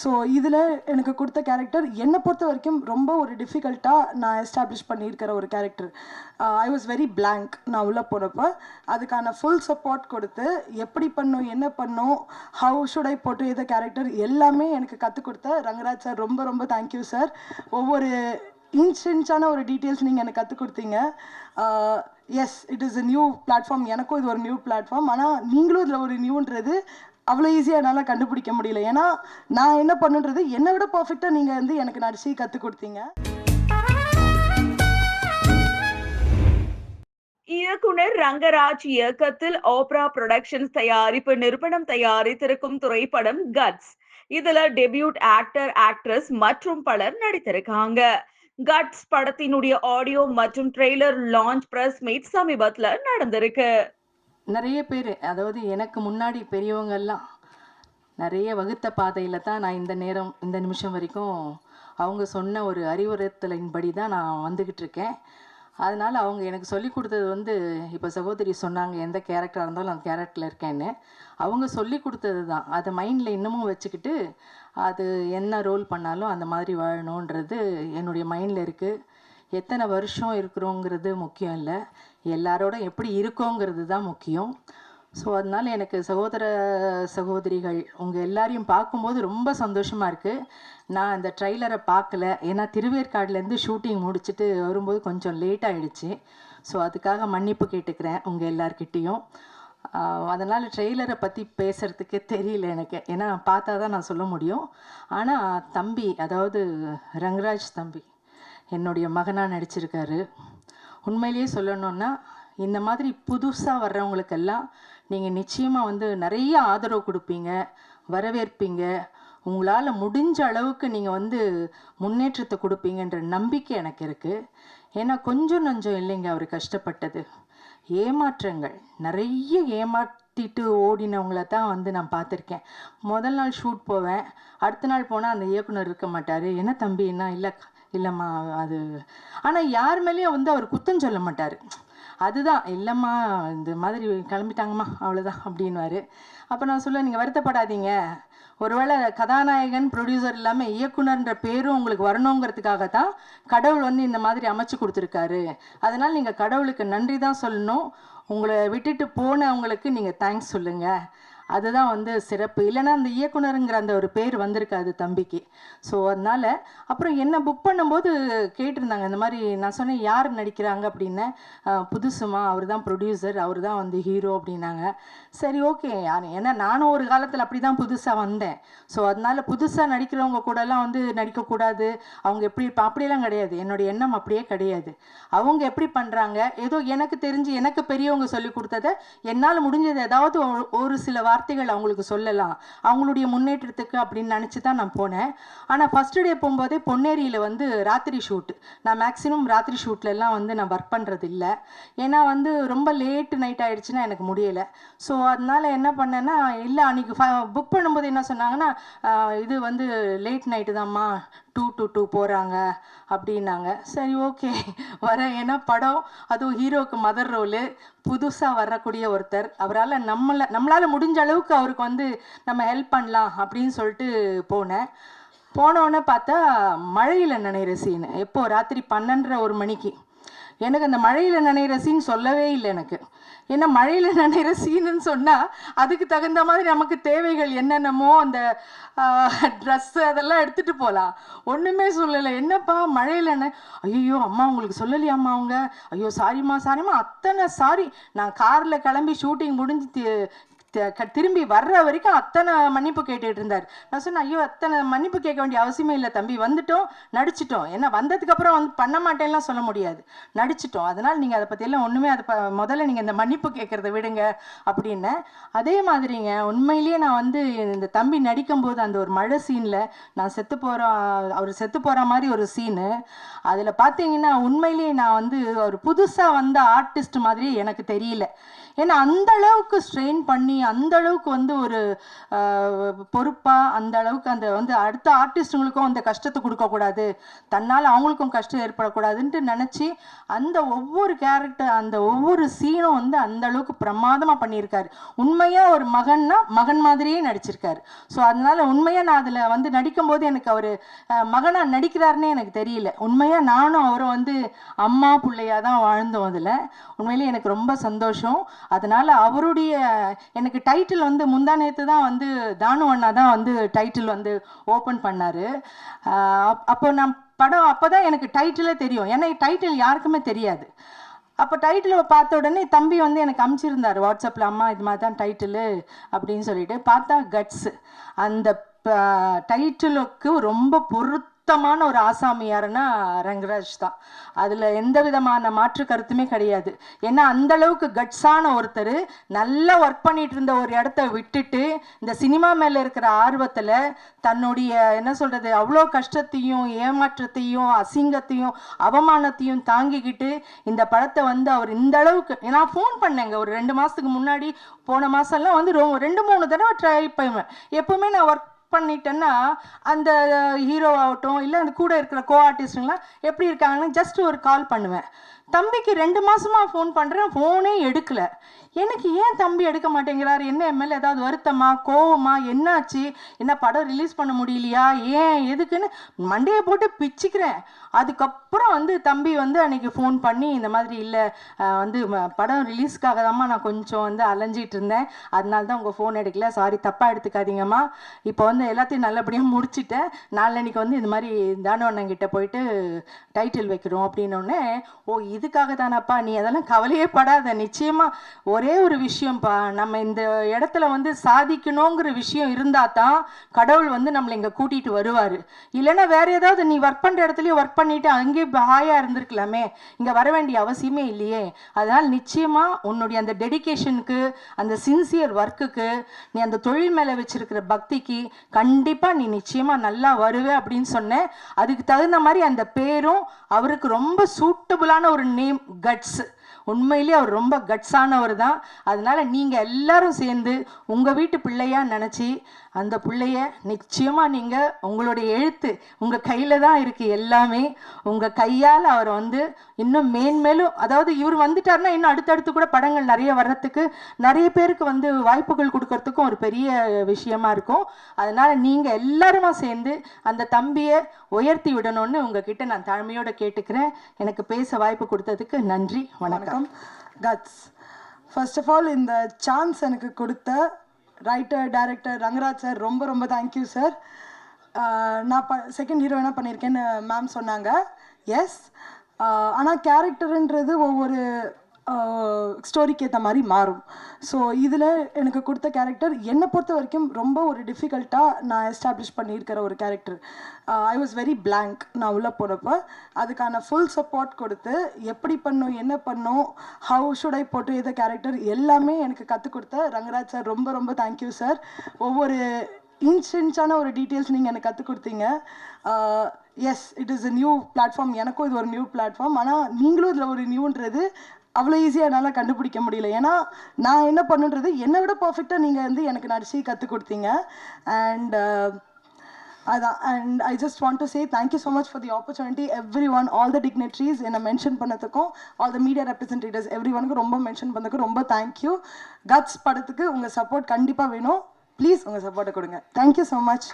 So இதில் எனக்கு கொடுத்த கேரக்டர் என்னை பொறுத்த வரைக்கும் ரொம்ப ஒரு டிஃபிகல்ட்டாக நான் எஸ்டாப்ளிஷ் பண்ணியிருக்கிற ஒரு character I was very blank நான் உள்ளே போனப்போ. அதுக்கான ஃபுல் சப்போர்ட் கொடுத்து எப்படி பண்ணும் என்ன பண்ணும் ஹவு ஷுட் ஐ போட்டு இதை கேரக்டர் எல்லாமே எனக்கு கற்றுக் கொடுத்த ரங்கராஜ் சார் ரொம்ப ரொம்ப தேங்க்யூ சார் ஒவ்வொரு இன்ஸ்டன்ஸான ஒரு டீட்டெயில்ஸ் நீங்கள் எனக்கு கற்றுக் கொடுத்தீங்க. Yes it is a new platform எனக்கும் இது ஒரு நியூ பிளாட்ஃபார்ம் ஆனால் நீங்களும் இதில் ஒரு நியூன்றது அவ்வளோ ஈஸியாக என்னால் கண்டுபிடிக்க முடியல. ஏன்னா நான் என்ன பண்ணுன்றது என்னை விட பர்ஃபெக்டாக நீங்கள் வந்து எனக்கு நடிச்சு கற்றுக் கொடுத்தீங்க. இயக்குனர் ரங்கராஜ் இயக்கத்தில் ஓப்ரா புரொடக்ஷன்ஸ் தயாரிப்பு நிறுவனம் தயாரித்திருக்கும் திரைப்படம் கட்ஸ் இதுல டெபியூட் ஆக்டர் ஆக்ட்ரஸ் மற்றும் பலர் நடித்திருக்காங்க. கட்ஸ் படத்தினுடைய ஆடியோ மற்றும் ட்ரெய்லர் லான்ச் பிரஸ் மீட் சமீபத்துல நடந்திருக்கு. நிறைய பேர் அதாவது எனக்கு முன்னாடி பெரியவங்கெல்லாம் நிறைய வகுத்த பாதையில் தான் நான் இந்த நேரம் இந்த நிமிஷம் வரைக்கும் அவங்க சொன்ன ஒரு அறிவுறுத்தலின்படி தான் நான் வந்துக்கிட்டு இருக்கேன். அதனால் அவங்க எனக்கு சொல்லி கொடுத்தது வந்து இப்போ சகோதரி சொன்னாங்க எந்த கேரக்டராக இருந்தாலும் அந்த கேரக்டரில் இருக்கேன்னு. அவங்க சொல்லி கொடுத்தது தான். அதை மைண்டில் இன்னமும் வச்சுக்கிட்டு அது என்ன ரோல் பண்ணாலும் அந்த மாதிரி வாழணுன்றது என்னுடைய மைண்டில் இருக்குது எத்தனை வருஷம் இருக்கிறோங்கிறது முக்கியம் இல்லை. எல்லாரோட எப்படி இருக்கோங்கிறது தான் முக்கியம். ஸோ அதனால் எனக்கு சகோதர சகோதரிகள் உங்கள் எல்லாரையும் பார்க்கும்போது ரொம்ப சந்தோஷமாக இருக்குது நான் அந்த ட்ரெய்லரை பார்க்கல. ஏன்னா திருவேற்காடுலேருந்து ஷூட்டிங் முடிச்சுட்டு வரும்போது கொஞ்சம் லேட் ஆகிடுச்சு ஸோ அதுக்காக மன்னிப்பு கேட்டுக்கிறேன் உங்கள் எல்லார்கிட்டேயும். அதனால் ட்ரெய்லரை பற்றி பேசுகிறதுக்கு தெரியல எனக்கு. ஏன்னா பார்த்தா தான் நான் சொல்ல முடியும். ஆனால் தம்பி அதாவது ரங்கராஜ் தம்பி என்னுடைய மகனாக நடிச்சிருக்காரு. உண்மையிலேயே சொல்லணுன்னா இந்த மாதிரி புதுசாக வர்றவங்களுக்கெல்லாம் நீங்கள் நிச்சயமாக வந்து நிறைய ஆதரவு கொடுப்பீங்க வரவேற்பீங்க. உங்களால் முடிஞ்ச அளவுக்கு நீங்கள் வந்து முன்னேற்றத்தை கொடுப்பீங்கன்ற நம்பிக்கை எனக்கு இருக்குது ஏன்னா கொஞ்சம் நஞ்சம் இல்லைங்க அவர் கஷ்டப்பட்டது. ஏமாற்றங்கள். நிறைய ஏமாற்றிட்டு ஓடினவங்கள தான் வந்து நான் பார்த்துருக்கேன். முதல் நாள் ஷூட் போவேன். அடுத்த நாள் போனால் அந்த இயக்குனர் இருக்க மாட்டார். என்ன தம்பி என்ன இல்லை இல்லைம்மா அது ஆனால் யார் மேலேயும் வந்து அவர் குத்தம் சொல்ல மாட்டார். அதுதான் இல்லைம்மா இந்த மாதிரி கிளம்பிட்டாங்கம்மா அவ்வளோதான் அப்படின்வாரு அப்போ நான் சொல்ல நீங்கள் வருத்தப்படாதீங்க. ஒருவேளை கதாநாயகன் ப்ரொடியூசர் இல்லாமல் இயக்குனர்ன்ற பேரும் உங்களுக்கு வரணுங்கிறதுக்காக தான் கடவுள் வந்து இந்த மாதிரி அமைச்சு கொடுத்துருக்காரு. அதனால் நீங்கள் கடவுளுக்கு நன்றி தான் சொல்லணும். உங்களை விட்டுட்டு போனவங்களுக்கு நீங்கள் தேங்க்ஸ் சொல்லுங்கள் அதுதான் வந்து சிறப்பு. இல்லைன்னா அந்த இயக்குனருங்கிற அந்த ஒரு பேர் வந்திருக்காது தம்பிக்கு. ஸோ அதனால் அப்புறம் என்ன புக் பண்ணும்போது கேட்டிருந்தாங்க இந்த மாதிரி நான் சொன்னேன் யார் நடிக்கிறாங்க அப்படின்னு? புதுசுமா அவர் தான் ப்ரொடியூசர் அவர் தான் வந்து ஹீரோ அப்படின்னாங்க. சரி ஓகே ஏன்னா நானும் ஒரு காலத்தில் அப்படி தான் புதுசாக வந்தேன். ஸோ அதனால் புதுசாக நடிக்கிறவங்க கூடலாம் வந்து நடிக்கக்கூடாது. அவங்க எப்படி இருப்பா அப்படியெல்லாம் கிடையாது. என்னுடைய எண்ணம் அப்படியே கிடையாது. அவங்க எப்படி பண்ணுறாங்க ஏதோ எனக்கு தெரிஞ்சு எனக்கு பெரியவங்க சொல்லி கொடுத்ததை என்னால் முடிஞ்சது ஏதாவது ஒரு- ஒரு சில வார்த்தைகள் அவங்களுக்கு சொல்லலாம். அவங்களுடைய முன்னேற்றத்துக்கு அப்படின்னு நினச்சி தான் நான் போனேன். ஆனால் ஃபஸ்ட்டு டே போகும்போதே பொன்னேரியில் வந்து ராத்திரி ஷூட் நான் மேக்ஸிமம் ராத்திரி ஷூட்லலாம் வந்து நான் ஒர்க் பண்ணுறது இல்லை. ஏன்னா வந்து ரொம்ப லேட் நைட் ஆகிடுச்சுன்னா எனக்கு முடியலை. ஸோ அதனால என்ன பண்ணேன்னா இல்லை அன்னைக்கு புக் பண்ணும்போது என்ன சொன்னாங்கன்னா இது வந்து லேட் நைட்டு தான்மா டூ டு டூ போகிறாங்க அப்படின்னாங்க. சரி ஓகே. வரேன். ஏன்னா படம் அதுவும் ஹீரோவுக்கு மதர் ரோலு. புதுசாக வரக்கூடிய ஒருத்தர். அவரால் நம்மளை நம்மளால் முடிஞ்ச அளவுக்கு அவருக்கு வந்து நம்ம ஹெல்ப் பண்ணலாம் அப்படின்னு சொல்லிட்டு போனேன். போனோடனே பார்த்தா மழையில் நினைற சீன் எப்போ? ராத்திரி பன்னெண்டரை ஒரு மணிக்கு. எனக்கு அந்த மழையில் நனைகிற சீன் சொல்லவே இல்லை எனக்கு. ஏன்னா மழையில் நினைகிற சீனுன்னு சொன்னால் அதுக்கு தகுந்த மாதிரி நமக்கு தேவைகள் என்னென்னமோ அந்த ட்ரெஸ்ஸு அதெல்லாம் எடுத்துகிட்டு போகலாம் ஒன்றுமே சொல்லலை. என்னப்பா மழையில் ஐயோ அம்மா உங்களுக்கு சொல்லலையாம்மா அவங்க? ஐயோ சாரிம்மா சாரிம்மா அத்தனை சாரி நான் காரில் கிளம்பி ஷூட்டிங் முடிஞ்சு திரும்பி வர்ற வரைக்கும் அத்தனை மன்னிப்பு கேட்டுட்டு இருந்தார். நான் சொன்னேன் ஐயோ அத்தனை மன்னிப்பு கேட்க வேண்டிய அவசியமே இல்லை தம்பி. வந்துட்டோம் நடிச்சிட்டோம். ஏன்னா வந்ததுக்கப்புறம் வந்து பண்ண மாட்டேன்லாம் சொல்ல முடியாது. நடிச்சிட்டோம். அதனால் நீங்கள் அதை பற்றியெல்லாம் ஒன்றுமே அதை ப முதல்ல நீங்கள் இந்த மன்னிப்பு கேட்குறத விடுங்க அப்படின்னு. அதே மாதிரிங்க உண்மையிலேயே நான் வந்து இந்த தம்பி நடிக்கும்போது அந்த ஒரு மழை சீனில் நான் செத்து போகிற அவர் செத்து போகிற மாதிரி ஒரு சீனு. அதில் பார்த்தீங்கன்னா உண்மையிலேயே நான் வந்து ஒரு புதுசாக வந்த ஆர்டிஸ்ட் மாதிரி எனக்கு தெரியல. ஏன்னா அந்த அளவுக்கு ஸ்ட்ரெயின் பண்ணி அந்த அளவுக்கு வந்து ஒரு பொறுப்பாக அந்த அளவுக்கு அந்த வந்து அடுத்த ஆர்டிஸ்ட்டுங்களுக்கும் அந்த கஷ்டத்தை கொடுக்கக்கூடாது. தன்னால் அவங்களுக்கும் கஷ்டம் ஏற்படக்கூடாதுன்ட்டு நினச்சி அந்த ஒவ்வொரு கேரக்டர் அந்த ஒவ்வொரு சீனும் வந்து அந்த அளவுக்கு பிரமாதமாக பண்ணியிருக்காரு. உண்மையாக ஒரு மகன்னா மகன் மாதிரியே நடிச்சிருக்காரு. ஸோ அதனால் உண்மையாக நான் அதில் வந்து நடிக்கும்போது எனக்கு அவர் மகனாக நடிக்கிறாருன்னே எனக்கு தெரியல. உண்மையாக நானும் அவரும் வந்து அம்மா பிள்ளையாக தான் வாழ்ந்தோம் அதில். உண்மையிலே எனக்கு ரொம்ப சந்தோஷம். அதனால் அவருடைய எனக்கு டைட்டில் வந்து முந்தா நேற்று தான் வந்து தானு அண்ணா தான் வந்து டைட்டில் வந்து ஓப்பன் பண்ணார். அப்போ நான் படம் அப்போ தான் எனக்கு டைட்டிலே தெரியும். ஏன்னா டைட்டில் யாருக்குமே தெரியாது. அப்போ டைட்டில் பார்த்த உடனே தம்பி வந்து எனக்கு அமுச்சிருந்தார். வாட்ஸ்அப்பில் அம்மா இது மாதிரி தான் டைட்டிலு அப்படின்னு சொல்லிட்டு பார்த்தா கட்ஸு அந்த டைட்டிலுக்கு ரொம்ப சுத்தமான ஒரு ஆசாமியார்னா ரங்கராஜ் தான். அதில் எந்த விதமான மாற்று கருத்துமே கிடையாது. ஏன்னா அந்த அளவுக்கு கட்ஸான ஒருத்தர் நல்லா ஒர்க் பண்ணிட்டு இருந்த ஒரு இடத்த விட்டுட்டு இந்த சினிமா மேலே இருக்கிற ஆர்வத்தில் தன்னுடைய என்ன சொல்கிறது அவ்வளோ கஷ்டத்தையும் ஏமாற்றத்தையும் அசிங்கத்தையும் அவமானத்தையும் தாங்கிக்கிட்டு இந்த படத்தை வந்து அவர் இந்த அளவுக்கு நான் ஃபோன் பண்ணேங்க. ஒரு ரெண்டு மாதத்துக்கு முன்னாடி போன மாதம்லாம் வந்து ரொம்ப ரெண்டு மூணு தடவை ட்ரை பண்ணுவேன். எப்போவுமே நான் ஒர்க் பண்ணிட்டேன்னா அந்த ஹீரோ ஆகட்டும் இல்லை அந்த கூட இருக்கிற கோ ஆர்டிஸ்ட்டுங்களாம் எப்படி இருக்காங்கன்னு ஜஸ்ட் ஒரு கால் பண்ணுவேன். தம்பிக்கு ரெண்டு மாசமா ஃபோன் பண்ணுறேன் ஃபோனே எடுக்கல. எனக்கு ஏன் தம்பி எடுக்க மாட்டேங்கிறாரு? என்ன எம்எல்ஏ ஏதாவது வருத்தமா கோவமா? என்னாச்சு? என்ன படம் ரிலீஸ் பண்ண முடியலையா? ஏன்? எதுக்குன்னு மண்டையை போட்டு பிச்சுக்கிறேன். அதுக்கப்புறம் அப்புறம் வந்து தம்பி வந்து அன்னைக்கு ஃபோன் பண்ணி இந்த மாதிரி இல்லை வந்து படம் ரிலீஸ்க்காக தான்மா நான் கொஞ்சம் வந்து அலைஞ்சிட்டு இருந்தேன். அதனால தான் உங்கள் ஃபோன் எடுக்கல. சாரி தப்பாக எடுத்துக்காதீங்கம்மா. இப்போ வந்து எல்லாத்தையும் நல்லபடியாக முடிச்சிட்டேன். நாளன்னைக்கு வந்து இந்த மாதிரி தானு போயிட்டு டைட்டில் வைக்கிறோம் அப்படின்னோடனே ஓ இதுக்காக தானப்பா நீ அதெல்லாம் கவலையே படாத. நிச்சயமாக ஒரே ஒரு விஷயம்ப்பா. நம்ம இந்த இடத்துல வந்து சாதிக்கணுங்கிற விஷயம் இருந்தால் தான் கடவுள் வந்து நம்மளை இங்கே கூட்டிகிட்டு வருவார். இல்லைன்னா வேறு ஏதாவது நீ ஒர்க் பண்ணுற இடத்துலையும் ஒர்க் பண்ணிவிட்டு அங்கே அங்கேயே ஹாயா இருந்திருக்கலாமே. இங்கே வர வேண்டிய அவசியமே இல்லையே. அதனால் நிச்சயமா உன்னுடைய அந்த டெடிகேஷனுக்கு அந்த சின்சியர் ஒர்க்குக்கு நீ அந்த தொழில் மேலே வச்சிருக்கிற பக்திக்கு கண்டிப்பாக நீ நிச்சயமா நல்லா வருவே அப்படின்னு சொன்னேன் அதுக்கு தகுந்த மாதிரி அந்த பேரும் அவருக்கு ரொம்ப சூட்டபுளான ஒரு நேம் கட்ஸ் உண்மையிலேயே அவர் ரொம்ப கட்ஸானவர் தான். அதனால் நீங்கள் எல்லாரும் சேர்ந்து உங்கள் வீட்டு பிள்ளையாக நினச்சி அந்த பிள்ளைய நிச்சயமாக நீங்கள் உங்களுடைய எழுத்து உங்கள் கையில் தான் இருக்குது எல்லாமே. உங்கள் கையால் அவர் வந்து இன்னும் மேன்மேலும் அதாவது இவர் வந்துட்டாருன்னா இன்னும் அடுத்தடுத்து கூட படங்கள் நிறைய வர்றதுக்கு நிறைய பேருக்கு வந்து வாய்ப்புகள் கொடுக்கறதுக்கும் ஒரு பெரிய விஷயமா இருக்கும். அதனால் நீங்கள் எல்லாருமா சேர்ந்து அந்த தம்பியை உயர்த்தி விடணும்னு உங்ககிட்ட நான் தாழ்மையோட கேட்டுக்கிறேன். எனக்கு பேச வாய்ப்பு கொடுத்ததுக்கு நன்றி வணக்கம். வணக்கம். கட்ஸ் ஃபர்ஸ்ட் ஆஃப் ஆல் இந்த சான்ஸ் எனக்கு கொடுத்த ரைட்டர் டைரக்டர் ரங்கராஜ் சார் ரொம்ப ரொம்ப தேங்க்யூ சார் நான் ப செகண்ட் ஹீரோயினாக பண்ணியிருக்கேன்னு மேம் சொன்னாங்க. எஸ் ஆனால் கேரக்டருன்றது ஒவ்வொரு ஸ்டோரிக்கு ஏற்ற மாதிரி மாறும். ஸோ இதில் எனக்கு கொடுத்த கேரக்டர் என்னை பொறுத்த வரைக்கும் ரொம்ப ஒரு டிஃபிகல்ட்டாக நான் எஸ்டாப்ளிஷ் பண்ணியிருக்கிற ஒரு character I was very blank நான் உள்ளே போனப்போ. அதுக்கான ஃபுல் சப்போர்ட் கொடுத்து எப்படி பண்ணும் என்ன பண்ணும் ஹவு ஷுட் ஐ போட்டு இதை கேரக்டர் எல்லாமே எனக்கு கற்றுக் கொடுத்த ரங்கராஜ் சார் ரொம்ப ரொம்ப தேங்க்யூ சார் ஒவ்வொரு இன்ஸ்டன்ஸான ஒரு டீட்டெயில்ஸ் நீங்கள் எனக்கு கற்றுக் கொடுத்தீங்க. Yes it is a new platform எனக்கும் இது ஒரு நியூ பிளாட்ஃபார்ம் ஆனால் நீங்களும் இதில் ஒரு நியூன்றது அவ்வளோ ஈஸியாக என்னால் கண்டுபிடிக்க முடியல. ஏன்னா நான் என்ன பண்ணுன்றது என்னை விட பர்ஃபெக்டாக நீங்கள் வந்து எனக்கு நடிச்சு கற்றுக் கொடுத்தீங்க. அண்ட் அதான். And I just want to say thank you so much for the opportunity everyone all the dignitaries என்னை மென்ஷன் பண்ணதுக்கும் ஆல் த மீடியா ரெப்ரஸன்டேட்டிவ்ஸ் எவ்ரி ஒனுக்கு ரொம்ப மென்ஷன் பண்ணதுக்கு ரொம்ப தேங்க்யூ கட்ஸ் படத்துக்கு உங்கள் சப்போர்ட் கண்டிப்பாக வேணும். ப்ளீஸ் உங்கள் சப்போர்ட்டை கொடுங்க. Thank you so much